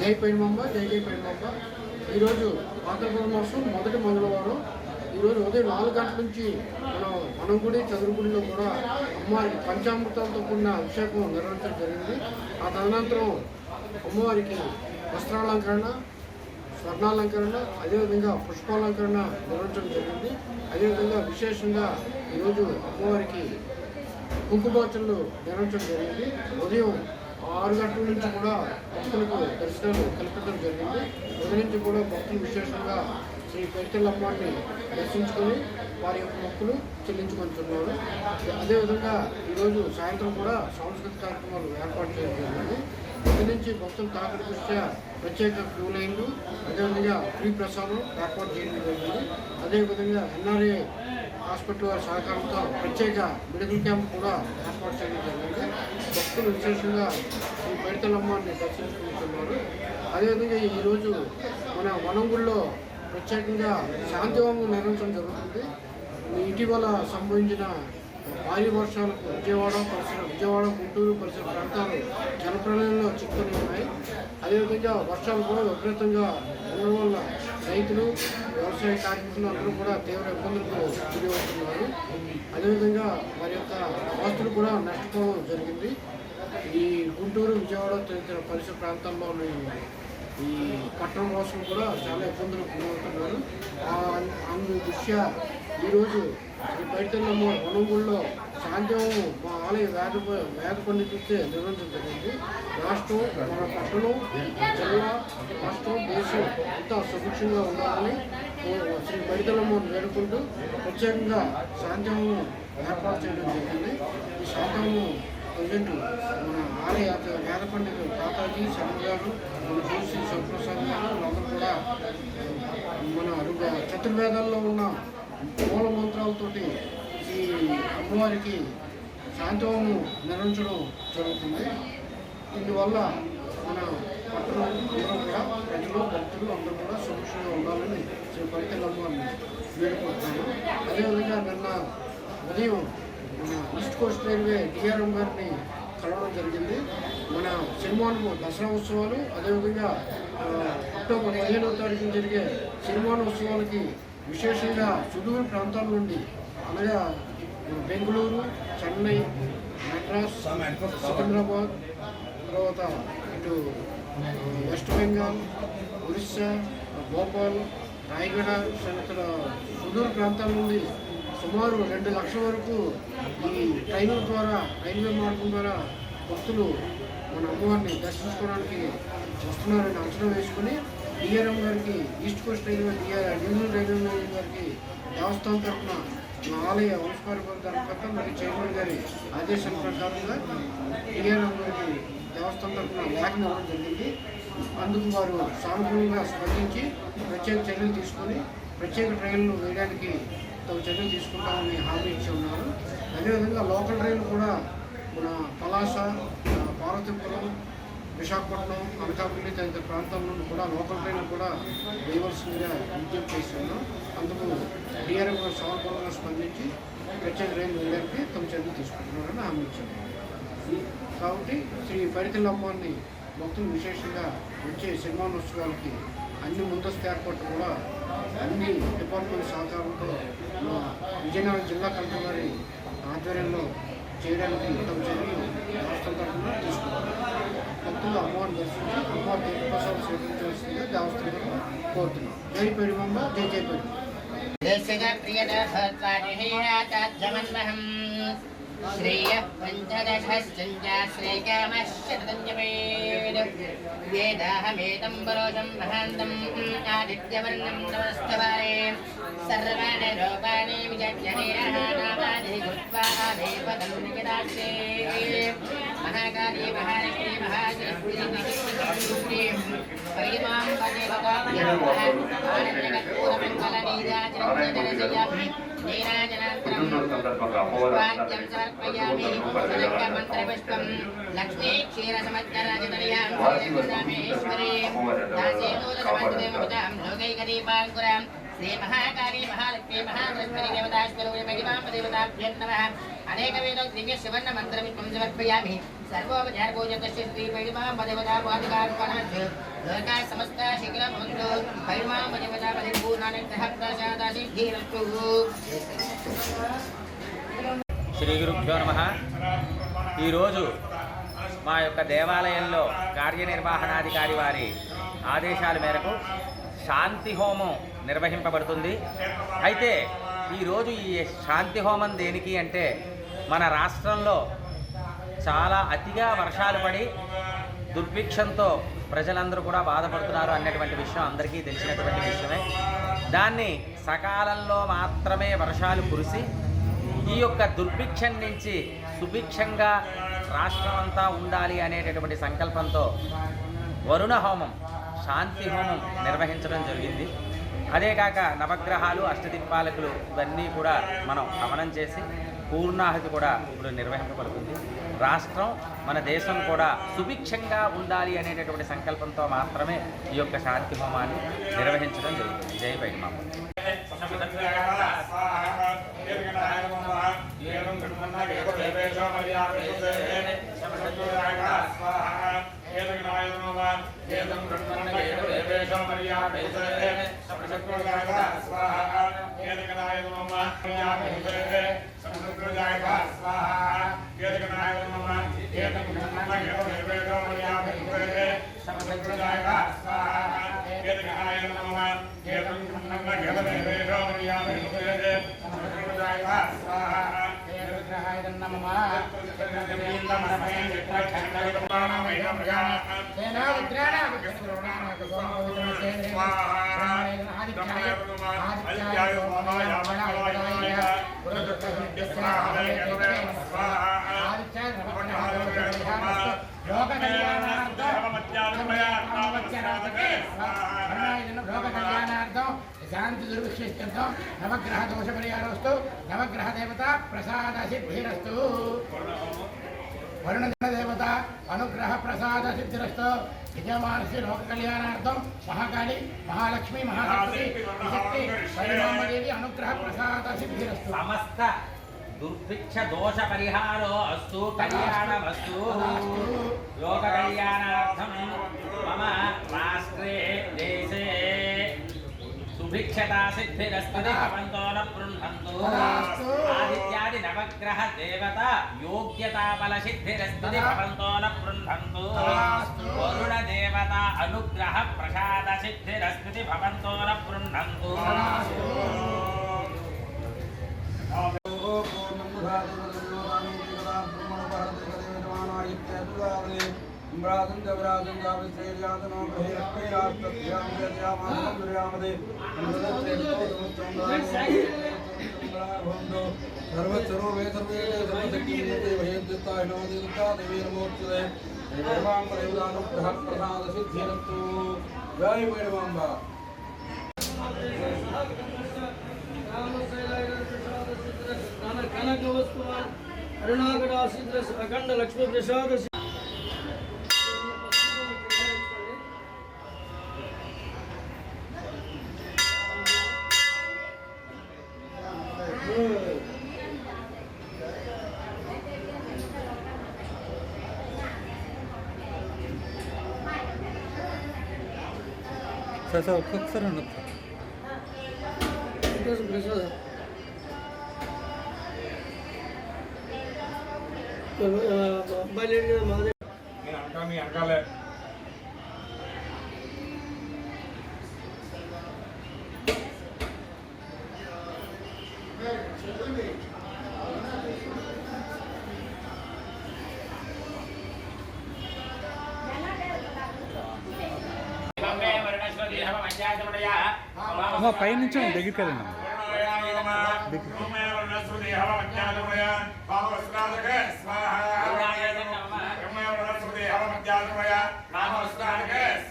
జై పెనుమంబ జై జై పెనుమంబ ఈరోజు భాద్రపద మాసం మొదటి మంగళవారం. ఈరోజు ఉదయం నాలుగు గంటల నుంచి మనం మనం గుడి చదువుగుడిలో కూడా అమ్మవారికి పంచామృతాలతో కూడిన అభిషేకం నిర్వహించడం జరిగింది. ఆ తదనంతరం అమ్మవారికి వస్త్రాలంకరణ స్వర్ణాలంకరణ అదేవిధంగా పుష్పాలంకరణ నిర్వహించడం జరిగింది. అదేవిధంగా విశేషంగా ఈరోజు అమ్మవారికి కుంకుమార్చనలు నిర్వహించడం జరిగింది. ఉదయం ఆరు గంటల నుంచి కూడా భక్తులకు దర్శనాలు కల్పించడం జరిగింది. ఉదయం నుంచి కూడా భక్తులు విశేషంగా శ్రీ పెరితల్లమ్మని దర్శించుకొని వారి యొక్క మొక్కులు చెల్లించుకుంటున్నారు. అదేవిధంగా ఈరోజు సాయంత్రం కూడా సాంస్కృతిక కార్యక్రమాలు ఏర్పాటు చేయడం జరిగింది. ఉదయం నుంచి భక్తులు తాకడి దృష్ట్యా ప్రత్యేక క్యూ లైన్లు అదేవిధంగా ఫ్రీ ప్రసాదం ఏర్పాటు చేయడం జరిగింది. అదేవిధంగా ఎన్ఆర్ఏ హాస్పిటల్ వారి సహకారంతో ప్రత్యేక మెడికల్ క్యాంప్ కూడా ఏర్పాటు చేయడం జరిగింది. భక్తులు విశేషంగా ఈ పైడితలమ్మని దర్శించుకుంటున్నారు. అదేవిధంగా ఈరోజు మన వనంగుల్లో ప్రత్యేకంగా శాంతివంగం నిర్వహించడం జరుగుతుంది. ఇటీవల సంభవించిన భారీ వర్షాలకు విజయవాడ పరిసర విజయవాడ గుంటూరు పరిసర ప్రాంతాలు జలప్రలయంలో చిక్కుని ఉన్నాయి అదేవిధంగా వర్షాలు కూడా విపరీతంగా ఉండడం వల్ల రైతులు వ్యవసాయ కార్మికులు అందరూ కూడా తీవ్ర ఇబ్బందులకు గురి అవుతున్నారు అదేవిధంగా వారి యొక్క ఆస్తులు కూడా నష్టపోవడం జరిగింది. ఈ గుంటూరు విజయవాడ తదితర పరిసర ప్రాంతాల్లో ఈ- పట్టణం పట్టణ వాసులు కూడా చాలా ఇబ్బందులకు గురవుతున్నారు. అందు దృష్ట్యా ఈరోజు ఈ బయటమ్మ వనంగుల్లో సాయంత్రం మా ఆలయ వేద వేద పండితులతో నిర్వహించడం జరిగింది రాష్ట్రం మన పట్టణం జిల్లా రాష్ట్రం దేశం అంతా సుభిక్షంగా ఉండాలని శ్రీ బయటలమ్మని వేడుకుంటూ ప్రత్యేకంగా సాయంత్రం ఏర్పాటు చేయడం జరిగింది. ఈ సాయంత్రము ప్రజెంట్ మన ఆలయ వేద పండితులు తాతాజీ శర్మ గారు మన జోషి శివప్రసాద్ గారు వాళ్ళందరూ కూడా మన చతుర్వేదాల్లో ఉన్న మూల మంత్రాలతోటి ఈ అమ్మవారికి శాంతవము నిర్వహించడం జరుగుతుంది. ఇందువల్ల మన పట్టణం అందరూ కూడా ప్రజలు భక్తులు అందరూ కూడా సురక్షితంగా ఉండాలని శ్రీ పరితల అమ్మవారిని వేడుకుంటున్నాను అదేవిధంగా నిన్న ఉదయం మన ఈస్ట్ కోస్ట్ రైల్వే డిఆర్ఎం గారిని కలవడం జరిగింది. మన సినిమాను దసరా ఉత్సవాలు అదేవిధంగా అక్టోబర్ పదిహేనవ తారీఖున జరిగే సినిమాను ఉత్సవాలకి విశేషంగా సుదూర ప్రాంతాల నుండి అనగా బెంగళూరు చెన్నై మెడ్రాస్ సికింద్రాబాద్ తర్వాత ఇటు వెస్ట్ బెంగాల్ ఒరిస్సా భోపాల్ రాయగడ తదితర సుదూర ప్రాంతాల నుండి సుమారు రెండు లక్షల వరకు ఈ ట్రైన్ల ద్వారా రైల్వే మార్గం ద్వారా భక్తులు మన అమ్మవారిని దర్శించుకోవడానికి వస్తున్నారని అంచనా వేసుకుని డిఆర్ఎం గారికి East Coast Railway DR New Zealand railway గారికి దేవస్థానం తరఫున ఆలయ వంశపారపర తర్వాత మరి చైర్మన్ గారి ఆదేశం ప్రకారంగా డిఆర్ఎం గారికి దేవస్థానం తరఫున లేఖను ఇవ్వడం జరిగింది. అందుకు వారు సానుకూలంగా స్పందించి ప్రత్యేక చర్యలు తీసుకొని ప్రత్యేక ట్రైన్లు వేయడానికి తగు చర్యలు తీసుకుంటామని హామీ ఇచ్చి ఉన్నారు. అదేవిధంగా లోకల్ ట్రైన్లు కూడా మన పలాస పార్వతీపురం విశాఖపట్నం అనకాపల్లి తదితర ప్రాంతాల నుండి కూడా లోకల్ ట్రైన్లు కూడా వేయవలసిందిగా విజ్ఞప్తి చేస్తున్నాం అందుకు డిఆర్ఎం గారు సమర్పణగా స్పందించి ప్రత్యేక రైలు వేయడానికి తమ చర్యలు తీసుకుంటున్నారని హామీ ఇచ్చారు. కాబట్టి శ్రీ పరితల భక్తులు విశేషంగా వచ్చే సినిమానోత్సవాలకి అన్ని ముందస్తు ఏర్పాట్లు కూడా అన్ని డిపార్ట్మెంట్ సహకారంతో మా విజయనగరం జిల్లా కలెక్టర్ గారి ఆధ్వర్యంలో చేయడానికి తమ చర్యలు రాష్ట్రం తరఫున తీసుకుంటున్నారు. భక్తులు అమ్మవారిని దర్శించి అమ్మవారి తీర్థప్రసాదం స్వీకరించవలసిందిగా దేవస్థానం కోరుతున్నాం జై పెడిమంబ జై జై పెడిమంబ देशजप्रियदहत्वादिहीनाताध्यमन्वहम् श्रेयः पञ्चदशश्चञ्चाश्रेकामः शतञ्जपेद वेदाहमेतं परोशं महान्तम् आदित्यवर्णं नमस्तवारे सर्वाणि लोकानि विजज्ञहेरः नामानि कृत्वा देवतं निकटाक्षे महाकाली महालक्ष्मी महाजयश्रीं परिमां वंदे भगवानन्दकपूरमङ्गलनीराजनन्दनजया नीराजनान्तरं वाद्यं समर्पयामि मन्त्रपुष्पं लक्ष्मी क्षीरसमज्जराजतनयां श्रीरघुरामेश्वरे दासेनूलसमस्तदेवमुदां लोकैकदीपाङ्कुरां श्रीमहाकाली महालक्ष्मी महाजयश्वरी అనేక వేద దివ్య సువర్ణ మంత్రమిత్వం సమర్పయామి. శ్రీ లోకా సమస్త శీఘ్రం భవంతు. మహిమాంబ దేవతా శ్రీ గురుభ్యో నమ. ఈరోజు మా యొక్క దేవాలయంలో కార్యనిర్వహణాధికారి వారి ఆదేశాల మేరకు శాంతి హోమం నిర్వహింపబడుతుంది. అయితే ఈరోజు ఈ శాంతి హోమం దేనికి అంటే మన రాష్ట్రంలో చాలా అతిగా వర్షాలు పడి దుర్భిక్షంతో ప్రజలందరూ కూడా బాధపడుతున్నారు అన్నటువంటి విషయం అందరికీ తెలిసినటువంటి విషయమే. దాన్ని సకాలంలో మాత్రమే వర్షాలు కురిసి ఈ యొక్క దుర్భిక్షం నుంచి సుభిక్షంగా రాష్ట్రం అంతా ఉండాలి అనేటటువంటి సంకల్పంతో వరుణ హోమం శాంతి హోమం నిర్వహించడం జరిగింది. అదే కాక నవగ్రహాలు అష్టదిక్పాలకులు ఇవన్నీ కూడా మనం గమనం చేసి పూర్ణాహతి కూడా ఇప్పుడు నిర్వహింపబడుతుంది. రాష్ట్రం మన దేశం కూడా సుభిక్షంగా ఉండాలి అనేటటువంటి సంకల్పంతో మాత్రమే ఈ యొక్క శాంతి హోమాన్ని నిర్వహించడం జరుగుతుంది. జై సంసృజాయక స్వాహ కేతకనాయ నమః యామహితే సంసృజాయక స్వాహ కేతకనాయ నమః కేతం నమః యో యామహితే సంసృజాయక స్వాహ కేతకనాయ నమః కేతం నమః యో యామహితే సంసృజాయక స్వాహ కేతకనాయ స్వాహ బైమామ శాంతి దుర్విక్షిత్యంతో నవగ్రహ దోష పరిహారస్తు నవగ్రహ దేవత ప్రసాద సిద్ధిరస్తు వరుణ దేవత అనుగ్రహ ప్రసాద సిద్ధిరస్తు విజయమానసి లోక కళ్యాణార్థం మహాకాళి మహాలక్ష్మి మహాశక్తి శక్తి పరిణామదేవి అనుగ్రహ ప్రసాద సిద్ధిరస్తు సమస్త దుర్భిక్ష దోష పరిహారో అస్తు కళ్యాణమస్తు. లోక కళ్యాణార్థం మమ రాష్ట్రే దేశే సుభిక్షతా సిద్ధిరస్తు భవంతో న బృంహంతు ఆదిత్యాది నవగ్రహ దేవత యోగ్యతా బల సిద్ధిరస్తు భవంతో న బృంహంతు వరుణ దేవత అనుగ్రహ ప్రసాద సిద్ధిరస్తు భవంతో న బృంహంతు సర్వస్వరూపే సర్వే సర్వశక్తి భయంత్యుత్తాయ నమో దేవతా దేవీ నమోస్తుతే దేవాంబ దేవతానుగ్రహ ప్రసాద సిద్ధిరస్తు జై మేడమాంబ కనక వస్తువాన్ అరుణాగడాసిద్ర అఖండ లక్ష్మీ ప్రసాద సార్ సార్ ఒక్కొక్కసారి ఉండదు ప్రసాద బయలుదేరి మాదే మీ వెనకాలే అమ్మ పైనుంచి దగ్గరికి వెళ్ళండి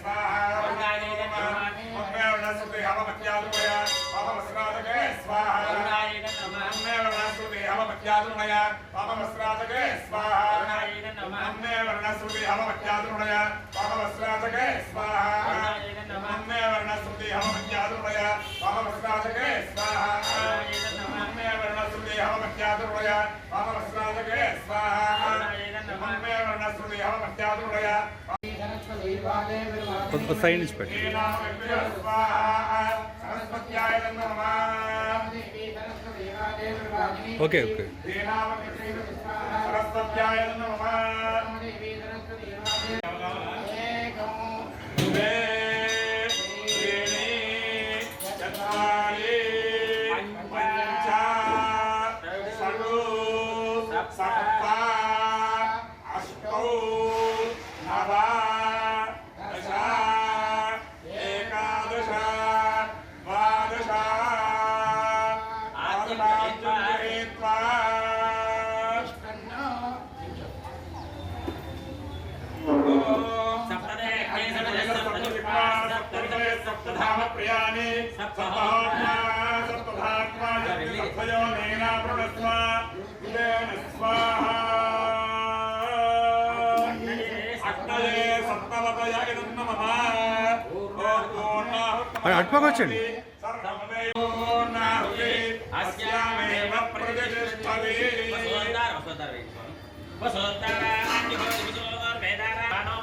స్వాహ హవమత్యాదునయ పాపవస్త్రాతకే స్వాహా నమ్మే వర్ణశ్రుతి హవమత్యాదునయ పాపవస్త్రాతకే స్వాహా. కొంత సైడ్ నుంచి పెట్టి. Okay okay. సరస్వత్యాయ నమః. సప్తధామ ప్రియాణి సప్తహాత్మా సప్తధాత్మా సప్తయో నేనా ప్రణస్వ ఇదేన స్వాహా అగ్నయే సప్తవతయ ఇదం నమః అస్యామేవ మృదిస్తమే విశ్వంతమే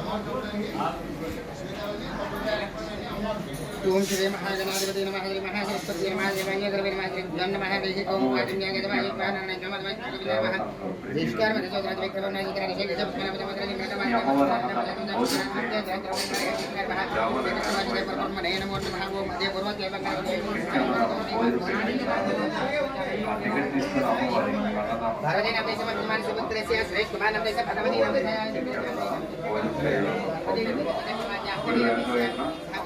আমার জন্য সেটা আমার ओम श्री महागणाधिपति नमः श्री महासरस्वती नमः शिवाय गर्वे नमः श्री भुजन नमः देहि ओम वादिन्याय नमः एक महानारायण नमः नमः श्री नमः नमस्कार मेरे दोस्त राजवेक करो नहीं करा जैसे जब मैंने मुझे मतलब निकटा मैं नमो नमः ओम मध्य पूर्वक ये लगा भारत ने अपने समय विमान सुपुत्र से सुरेश कुमार अपने से भगवती ने अपने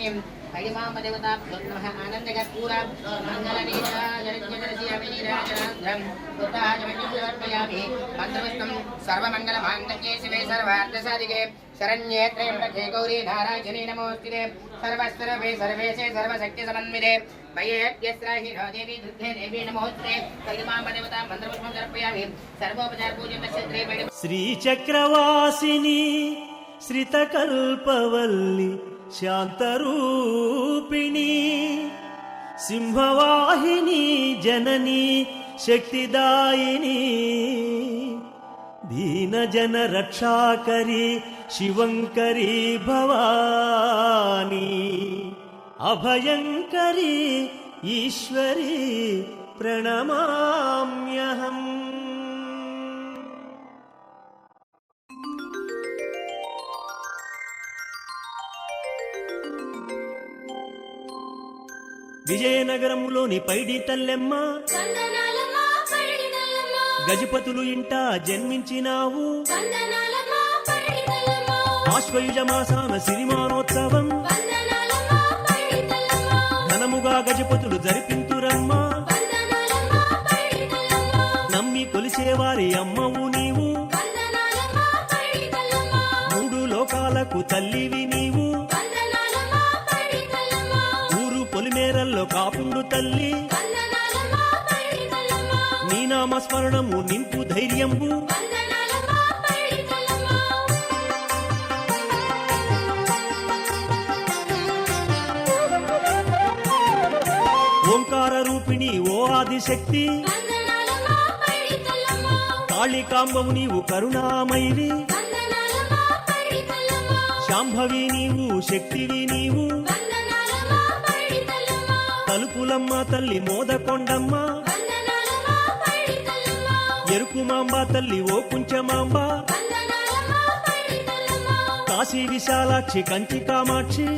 దేవతాస్వరూపిణీం హరిమామదేవతాభ్యో నమః ఆనందకర్పూర మంగళనీరాజనీరాజనాంధ్రం కృతాజమర్పయామి మంత్రవస్తం సర్వమంగళమాంగళ్యే శివే సర్వార్థసాధికే శరణ్యే త్రయంబకే గౌరీ నారాయణీ నమోస్తుతే సర్వస్వరూపే సర్వేశే సర్వశక్తి సమన్వితే భయేభ్యస్రాహినో దేవి దుర్గే దేవీ నమోస్తుతే హరిమామదేవతా మంత్రపుష్పం సమర్పయామి సర్వోపచార పూజన క్షేత్రే శ్రీచక్రవాసిని శ్రితకల్పవల్లి शान्तरूपिणी सिंहवाहिनी जननी शक्तिदायिनी दीनजनरक्षाकरी शिवङ्करी भवानी अभयङ्करी ईश्वरी प्रणमाम्यहम्। విజయనగరంలోని పైడి తల్లెమ్మ గజపతులు ఇంట జన్మించినావు. వందనాలమ్మ పడిదల్లమ్మ ఆశ్వయుజ మాసాన సిరిమానోత్సవం. వందనాలమ్మ పడిదల్లమ్మ ఘనముగా గజపతులు జరిపింతురమ్మా. నమ్మి కొలిచేవారి అమ్మవు నీవు. మూడు లోక తల్లివి స్మరణము నింపు ధైర్యంబు ఓంకార రూపిణి ఓ ఆదిశక్తి. కాళికాంబము నీవు కరుణామైవి శాంభవి నీవు శక్తివి నీవు. తలుపులమ్మ తల్లి మోదకొండమ్మ. ఎరుకు మాంబ తల్లి ఓ కుంచమాంబ మాంబ. కాశీ విశాలాక్షి కంచి కామాక్షి.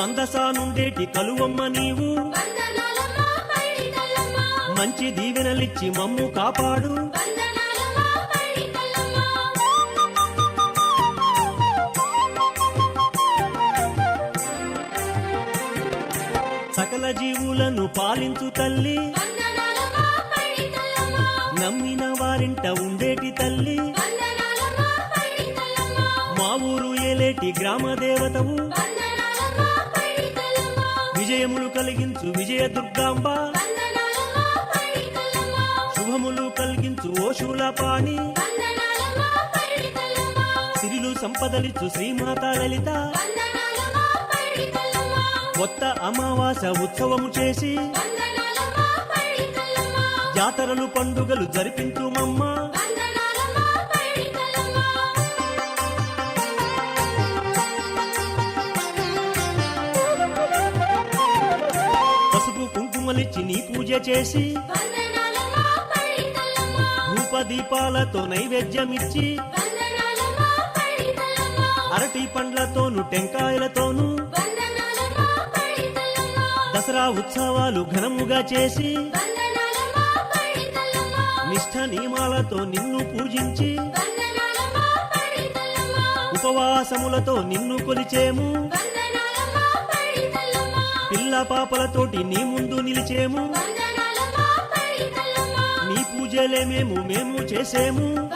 మందసా నుండేటి కలువమ్మ నీవు. మంచి దీవెనలిచ్చి మమ్ము కాపాడు. సకల జీవులను పాలించు తల్లి. వారింట ఉండేటి తల్లి. మా ఊరు ఏలేటి గ్రామ దేవతవు. విజయములు కలిగించు విజయ దుర్గాంబ శుభములు కలిగించు ఓ శూలపాణి సిరిలు సంపదలిచ్చు శ్రీమాత లలిత. కొత్త అమావాస ఉత్సవము చేసి. జాతరలు పండుగలు జరిపించుమమ్మ. పసుపు కుంకుమలిచ్చి నీ పూజ చేసి ధూప దీపాలతో నైవేద్యమిచ్చి అరటి పండ్లతోను టెంకాయలతోను దసరా ఉత్సవాలు ఘనముగా చేసి నిష్ఠ నియమాలతో నిన్ను పూజించి ఉపవాసములతో నిన్ను కొలిచేము. పిల్ల పాపలతోటి నీ ముందు నిలిచేము. నీ పూజలే మేము మేము చేసేము.